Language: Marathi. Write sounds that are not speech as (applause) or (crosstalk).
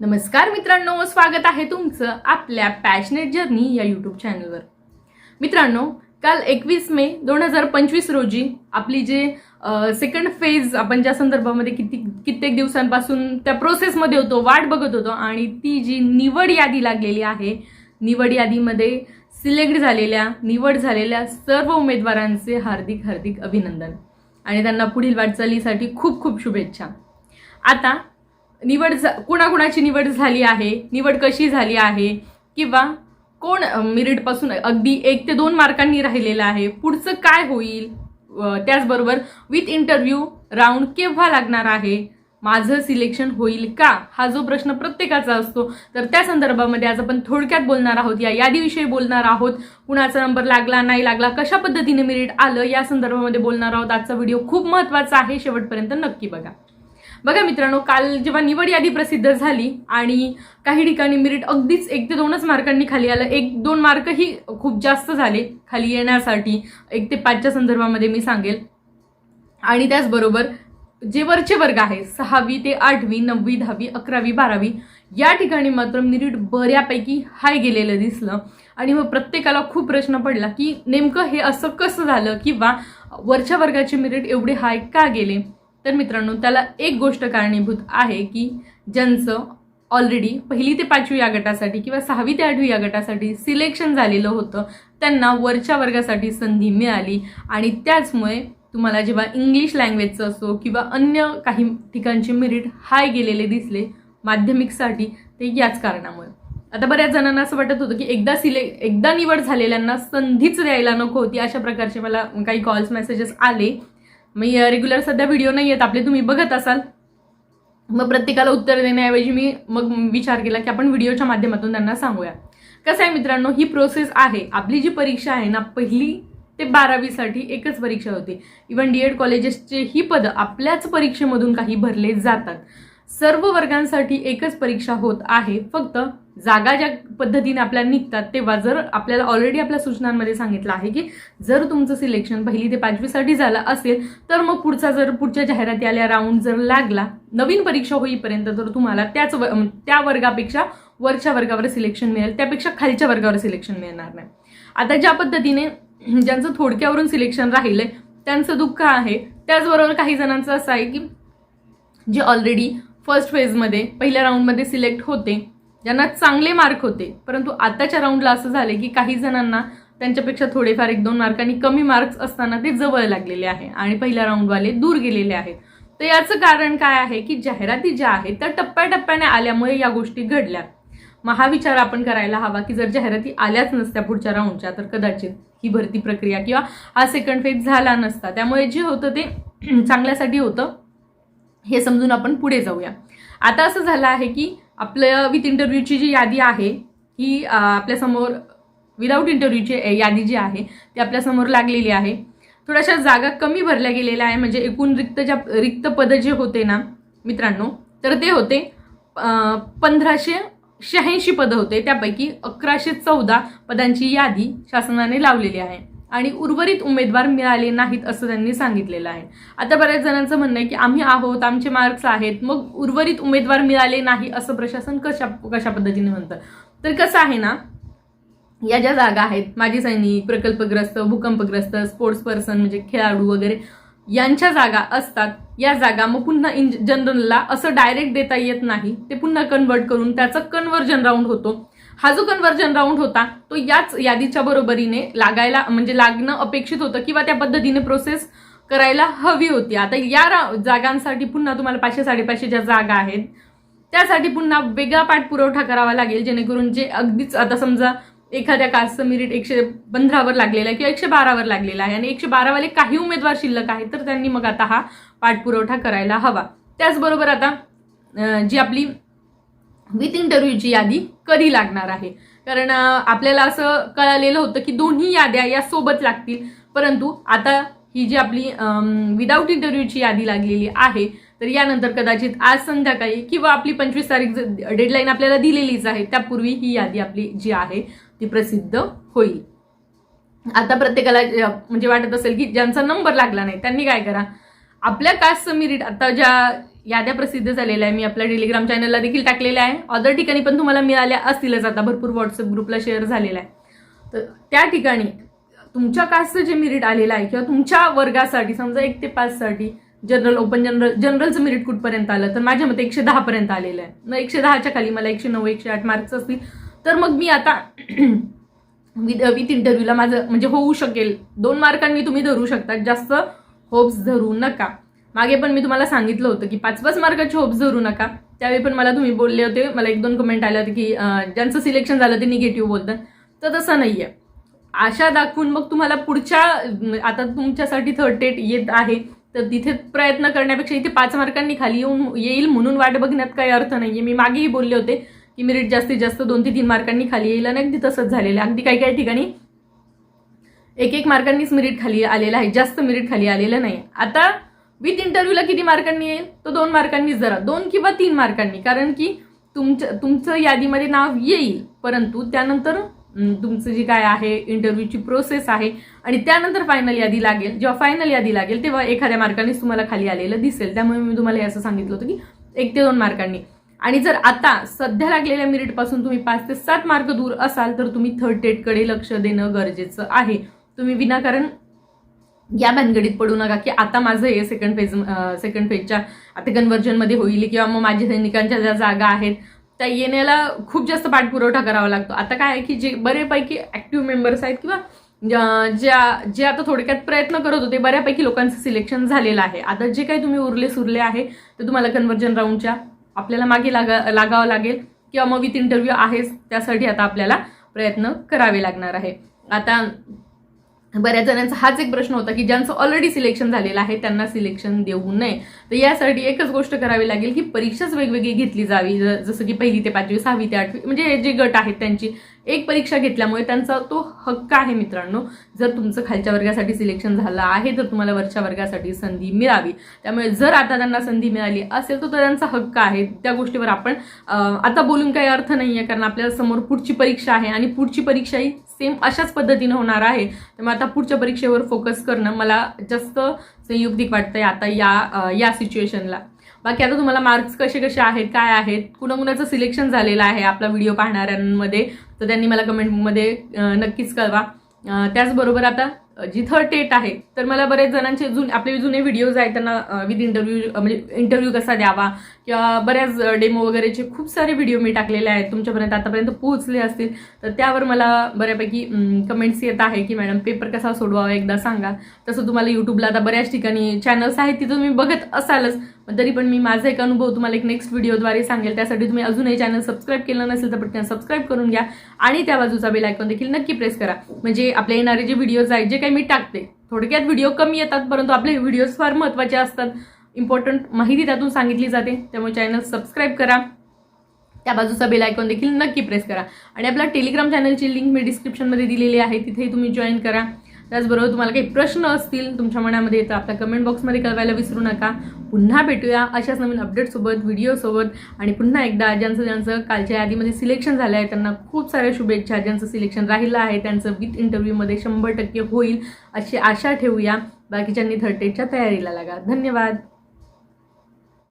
नमस्कार मित्रांनो स्वागत आहे तुमचं आपल्या पॅशनेट जर्नी या यूट्यूब चॅनलवर मित्रांनो काल एकवीस मे दोन हजार पंचवीस रोजी आपली जे सेकंड फेज आपण ज्या संदर्भामध्ये किती कित्येक दिवसांपासून त्या प्रोसेसमध्ये होतो वाट बघत होतो आणि ती जी निवड यादी लागलेली आहे निवड यादीमध्ये सिलेक्ट झालेल्या निवड झालेल्या सर्व उमेदवारांचे हार्दिक हार्दिक अभिनंदन. आणि त्यांना पुढील वाटचालीसाठी खूप खूप शुभेच्छा. आता निवड झा- कुणाकुणाची निवड झाली आहे? निवड कशी झाली आहे? किंवा कोण मिरिटपासून अगदी एक ते दोन मार्कांनी राहिलेलं आहे? पुढचं काय होईल? त्याचबरोबर विथ इंटरव्ह्यू राऊंड केव्हा लागणार आहे? माझं सिलेक्शन होईल का? हा जो प्रश्न प्रत्येकाचा असतो. तर त्या संदर्भामध्ये आज आपण थोडक्यात बोलणार आहोत. या यादीविषयी बोलणार आहोत. कुणाचा नंबर लागला नाही लागला कशा पद्धतीने मिरिट आलं या संदर्भामध्ये बोलणार आहोत. आजचा व्हिडिओ खूप महत्त्वाचा आहे. शेवटपर्यंत नक्की बघा. बघा मित्रांनो काल जेव्हा निवड यादी प्रसिद्ध झाली आणि काही ठिकाणी मेरिट अगदीच एक ते दोनच मार्कांनी खाली आलं एक दोन मार्कही खूप जास्त झाले खाली येण्यासाठी एक ते पाचच्या संदर्भामध्ये मी सांगेल. आणि त्याचबरोबर जे वरचे वर्ग आहे सहावी ते आठवी नववी दहावी अकरावी बारावी या ठिकाणी मात्र मिरिट बऱ्यापैकी हाय गेलेलं दिसलं. आणि मग प्रत्येकाला खूप प्रश्न पडला की नेमकं हे असं कसं झालं किंवा वरच्या वर्गाचे मिरिट एवढे हाय का गेले? तर मित्रांनो त्याला एक गोष्ट कारणीभूत आहे की ज्यांचं ऑलरेडी पहिली ते पाचवी या गटासाठी किंवा सहावी ते आठवी या गटासाठी सिलेक्शन झालेलं होतं त्यांना वरच्या वर्गासाठी संधी मिळाली. आणि त्याचमुळे तुम्हाला जेव्हा इंग्लिश लँग्वेजचं असो किंवा अन्य काही ठिकाणचे मेरिट हाय गेलेले दिसले माध्यमिकसाठी ते याच कारणामुळे. आता बऱ्याच जणांना असं वाटत होतं की एकदा सिले एकदा निवड झालेल्यांना संधीच द्यायला नको होती अशा प्रकारचे मला काही कॉल्स मेसेजेस आले. मी रेग्युलर सध्या व्हिडिओ नाही येत आपले तुम्ही बघत असाल. मग प्रत्येकाला उत्तर देण्याऐवजी मी मग विचार केला की आपण व्हिडिओच्या माध्यमातून त्यांना सांगूया. कसं आहे मित्रांनो ही प्रोसेस आहे. आपली जी परीक्षा आहे ना पहिली ते बारावीसाठी एकच परीक्षा होती. इव्हन डी एड कॉलेजेसचे ही पदं आपल्याच परीक्षेमधून काही भरले जातात. सर्व वर्गांसाठी एकच परीक्षा होत आहे. फक्त जागा ज्या पद्धतीने आपल्याला निघतात तेव्हा जर आपल्याला ऑलरेडी आपल्या सूचनांमध्ये सांगितलं आहे की जर तुमचं सिलेक्शन पहिली ते पाचवीसाठी झालं असेल तर मग पुढचा जर पुढच्या जाहिराती आल्या राऊंड जर लागला नवीन परीक्षा होईपर्यंत तर तुम्हाला त्याच व- त्या वर्गापेक्षा वरच्या वर्गावर सिलेक्शन मिळेल त्यापेक्षा खालच्या वर्गावर सिलेक्शन मिळणार नाही. आता ज्या पद्धतीने ज्यांचं थोडक्यावरून सिलेक्शन राहिलं आहे त्यांचं दुःख आहे. त्याचबरोबर काही जणांचं असं आहे की जे ऑलरेडी फर्स्ट फेजमध्ये पहिल्या राऊंडमध्ये सिलेक्ट होते ज्यांना चांगले मार्क होते. परंतु आताच्या राऊंडला असं झाले की काही जणांना त्यांच्यापेक्षा थोडेफार एक दोन मार्कांनी कमी मार्क्स असताना ते जवळ लागलेले आहे आणि पहिल्या राऊंडवाले दूर गेलेले आहेत. तर याचं कारण काय आहे की जाहिराती ज्या आहेत त्या टप्प्याटप्प्याने आल्यामुळे या गोष्टी घडल्या. मग हा विचार आपण करायला हवा की जर जाहिराती आल्याच नसत्या पुढच्या राऊंडच्या तर कदाचित ही भरती प्रक्रिया किंवा हा सेकंड फेज झाला नसता. त्यामुळे जे होतं ते (clears throat) चांगल्यासाठी होतं. हे समजून आपण पुढे जाऊया. आता असं झालं आहे की आपलं विथ इंटरव्ह्यूची जी यादी आहे ही आपल्यासमोर विदाऊट इंटरव्ह्यूची यादी जी आहे ती आपल्यासमोर लागलेली आहे. थोड्याशा जागा कमी भरल्या गेलेल्या आहे म्हणजे एकूण रिक्त ज्या रिक्त पदं जे होते ना मित्रांनो तर ते होते पंधराशे शहाऐंशी पदं होते. त्यापैकी अकराशे चौदा पदांची यादी शासनाने लावलेली आहे. आणि उर्वरित उमेदवार मिळाले नाहीत असं त्यांनी सांगितलेलं आहे. आता बऱ्याच जणांचं म्हणणं आहे की आम्ही आहोत आमचे मार्क्स आहेत मग उर्वरित उमेदवार मिळाले नाही असं प्रशासन कशा कशा पद्धतीने म्हणतं? तर कसं आहे ना या ज्या जागा आहेत माजी सैनिक प्रकल्पग्रस्त भूकंपग्रस्त स्पोर्ट्स पर्सन म्हणजे खेळाडू वगैरे यांच्या जागा असतात या जागा मग पुन्हा इन जनरलला असं डायरेक्ट देता येत नाही ते पुन्हा कन्वर्ट करून त्याचं कन्व्हर्जन राऊंड होतो. हा जो कन्व्हर्जन राऊंड होता तो याच यादीच्या बरोबरीने लागायला म्हणजे लागणं अपेक्षित होतं किंवा त्या पद्धतीने प्रोसेस करायला हवी होती. आता या रा- जागांसाठी पुन्हा तुम्हाला पाचशे साडेपाचशे ज्या जागा आहेत त्यासाठी पुन्हा वेगळा पाठपुरवठा करावा लागेल जेणेकरून जे अगदीच आता समजा एखाद्या कास्टचं मिरिट एकशे पंधरावर लागलेलं आहे किंवा एकशे बारावर लागलेला आहे आणि एकशे बारावाले काही उमेदवार शिल्लक आहेत तर त्यांनी मग आता हा पाठपुरवठा करायला हवा. त्याचबरोबर आता जी आपली विथ इंटरव्ह्यूची यादी कधी लागणार आहे? कारण आपल्याला असं कळालेलं होतं की दोन्ही याद्या या सोबत लागतील. परंतु आता ही जी आपली विदाऊट इंटरव्ह्यूची यादी लागलेली आहे तर यानंतर कदाचित आज संध्याकाळी किंवा आपली पंचवीस तारीख डेडलाईन आपल्याला दिलेलीच आहे त्यापूर्वी ही यादी आपली जी आहे ती प्रसिद्ध होईल. आता प्रत्येकाला म्हणजे वाटत असेल की ज्यांचा नंबर लागला नाही त्यांनी काय करा? आपल्या कास्टचं मेरिट आता ज्या याद्या प्रसिद्ध झालेल्या आहे. मी आपल्या टेलिग्राम चॅनलला देखील टाकलेल्या आहे. अदर ठिकाणी पण तुम्हाला मिळाल्या असतीलच. आता भरपूर व्हॉट्सअप ग्रुपला शेअर झालेला आहे. तर त्या ठिकाणी तुमच्या कास्टचं जे मेरिट आलेलं आहे किंवा तुमच्या वर्गासाठी समजा एक ते पाचसाठी जनरल ओपन जनरल जनरलचं मेरिट कुठपर्यंत आलं? तर माझ्या मते एकशे दहापर्यंत आलेलं आहे. मग एकशे दहाच्या खाली मला एकशे नऊ एकशे आठ मार्क्स असतील. तर मग मी आता विथ विथ इंटरव्ह्यूला माझं म्हणजे होऊ शकेल. दोन मार्कांनी तुम्ही धरू शकता. जास्त होप्स धरू नका. मागे पण मी तुम्हाला सांगितलं होतं की पाच पाच मार्काचे होप्स धरू नका. त्यावेळी पण मला तुम्ही बोलले होते मला एक दोन कमेंट आले होते की ज्यांचं सिलेक्शन झालं ते निगेटिव्ह बोलतात. तर तसं नाही आहे आशा दाखवून मग तुम्हाला पुढच्या आता तुमच्यासाठी थर्ड टेट येत आहे तर तिथे प्रयत्न करण्यापेक्षा इथे पाच मार्कांनी खाली येऊन येईल म्हणून वाट बघण्यात काही अर्थ नाही आहे मी मागेही बोलले होते की मेरिट जास्तीत जास्त दोन ते तीन मार्कांनी खाली येईल आणि अगदी तसंच झालेलं आहे. अगदी काही काही ठिकाणी एक एक मार्कांनीच मिरिट खाली आलेलं आहे. जास्त मिरिट खाली आलेलं नाही. आता विथ इंटरव्ह्यूला किती मार्कांनी येईल? तो दोन मार्कांनीच जरा. दोन किंवा तीन मार्कांनी. कारण की तुमचं तुमचं यादीमध्ये नाव येईल. परंतु त्यानंतर तुमचं जी काय आहे इंटरव्ह्यूची प्रोसेस आहे आणि त्यानंतर फायनल यादी लागेल. जेव्हा फायनल यादी लागेल तेव्हा एखाद्या मार्कानेच तुम्हाला खाली आलेलं दिसेल. त्यामुळे मी तुम्हाला हे असं सांगितलं होतं की एक ते दोन मार्कांनी. आणि जर आता सध्या लागलेल्या मिरिटपासून तुम्ही पाच ते सात मार्क दूर असाल तर तुम्ही थर्ड टेटकडे लक्ष देणं गरजेचं आहे. तुम्ही विनाकारण या भानगडीत पडू नका की आता माझं हे सेकंड फेज सेकंड फेजच्या आता कन्व्हर्जनमध्ये होईल किंवा मग माझ्या सैनिकांच्या ज्या जागा आहेत त्या येण्याला खूप जास्त पाठपुरवठा करावा लागतो. आता काय आहे की जे बरेपैकी ॲक्टिव्ह मेंबर्स आहेत किंवा ज्या- ज्या जे आता थोडक्यात प्रयत्न करत होते बऱ्यापैकी लोकांचं सिलेक्शन झालेलं आहे. आता जे काही तुम्ही उरले सुरले आहे ते तुम्हाला कन्व्हर्जन राऊंडच्या आपल्याला मागे लागा लागावं लागेल किंवा मग विथ इंटरव्ह्यू आहेच त्यासाठी आता आपल्याला प्रयत्न करावे लागणार आहे. आता बऱ्याच जणांचा हाच एक प्रश्न होता की ज्यांचं ऑलरेडी सिलेक्शन झालेलं आहे त्यांना सिलेक्शन देऊ नये. तर यासाठी एकच गोष्ट करावी लागेल की परीक्षाच वेगवेगळी घेतली जावी. ज- जसं की पहिली ते पाचवी सहावी ते आठवी म्हणजे जे गट आहेत त्यांची. एक परीक्षा घेतल्यामुळे त्यांचा तो हक्क आहे मित्रांनो. जर तुमचं खालच्या वर्गासाठी सिलेक्शन झालं आहे तर तुम्हाला वरच्या वर्गासाठी संधी मिळावी. त्यामुळे जर आता त्यांना संधी मिळाली असेल तर तो त्यांचा हक्क आहे. त्या गोष्टीवर आपण आता बोलून काही अर्थ नाही आहे कारण आपल्याला समोर पुढची परीक्षा आहे आणि पुढची परीक्षा ही सेम अशाच पद्धतीनं होणार आहे. त्यामुळे आता पुढच्या परीक्षेवर फोकस करणं मला जास्त संयुक्तिक वाटतंय आता या या सिच्युएशनला बाकी आता तुम्हाला मार्क्स कसे कसे आहेत काय आहेत कुणाकुणाचं सिलेक्शन झालेलं आहे आपला व्हिडिओ पाहणाऱ्यांमध्ये तर त्यांनी मला कमेंटमध्ये नक्कीच कळवा. त्याचबरोबर आता जी थर्ड टेट आहे तर मला बरेच जणांचे जुन आपले जुने व्हिडिओज आहेत त्यांना विथ इंटरव्ह्यू म्हणजे इंटरव्ह्यू कसा द्यावा किंवा बऱ्याच डेमो वगैरेचे खूप सारे व्हिडिओ मी टाकलेले आहेत तुमच्यापर्यंत आतापर्यंत पोहोचले असतील तर त्यावर मला बऱ्यापैकी कमेंट्स येत आहे की मॅडम पेपर कसा सोडवावा एकदा सांगा. तसं तुम्हाला यूट्यूबला आता बऱ्याच ठिकाणी चॅनल्स आहेत तिथं तुम्ही बघत असालच पण तरी पण मी माझा एक अनुभव तुम्हाला एक नेक्स्ट व्हिडिओद्वारे सांगेल. त्यासाठी तुम्ही अजूनही चॅनल सबस्क्राईब केलं नसेल तर पटकन सबस्क्राईब करून घ्या. आणि त्या बाजूचा बेल आयकॉन देखील नक्की प्रेस करा. म्हणजे आपले येणारे जे व्हिडिओज आहेत जे काही मी टाकते थोडक्यात व्हिडिओ कमी येतात परंतु आपले व्हिडिओज फार महत्त्वाचे असतात. इम्पॉर्टंट माहिती त्यातून सांगितली जाते. त्यामुळे चॅनल सबस्क्राईब करा. त्या बाजूचा बेल आयकॉन देखील नक्की प्रेस करा. आणि आपल्या टेलिग्राम चॅनलची लिंक मी डिस्क्रिप्शनमध्ये दिलेली आहे. तिथेही तुम्ही जॉईन करा. त्याचबरोबर तुम्हाला काही प्रश्न असतील तुमच्या मनामध्ये तर आपल्या कमेंट बॉक्समध्ये कळवायला विसरू नका. पुन्हा भेटूया अशाच नवीन अपडेटसोबत व्हिडिओसोबत आणि पुन्हा एकदा ज्यांचं ज्यांचं कालच्या यादीमध्ये सिलेक्शन झालं आहे त्यांना खूप साऱ्या शुभेच्छा. ज्यांचं सिलेक्शन राहिलं आहे त्यांचं विथ इंटरव्ह्यूमध्ये शंभर टक्के होईल अशी आशा ठेवूया. बाकीच्यांनी थर्ड टेटच्या तयारीला लागा. धन्यवाद.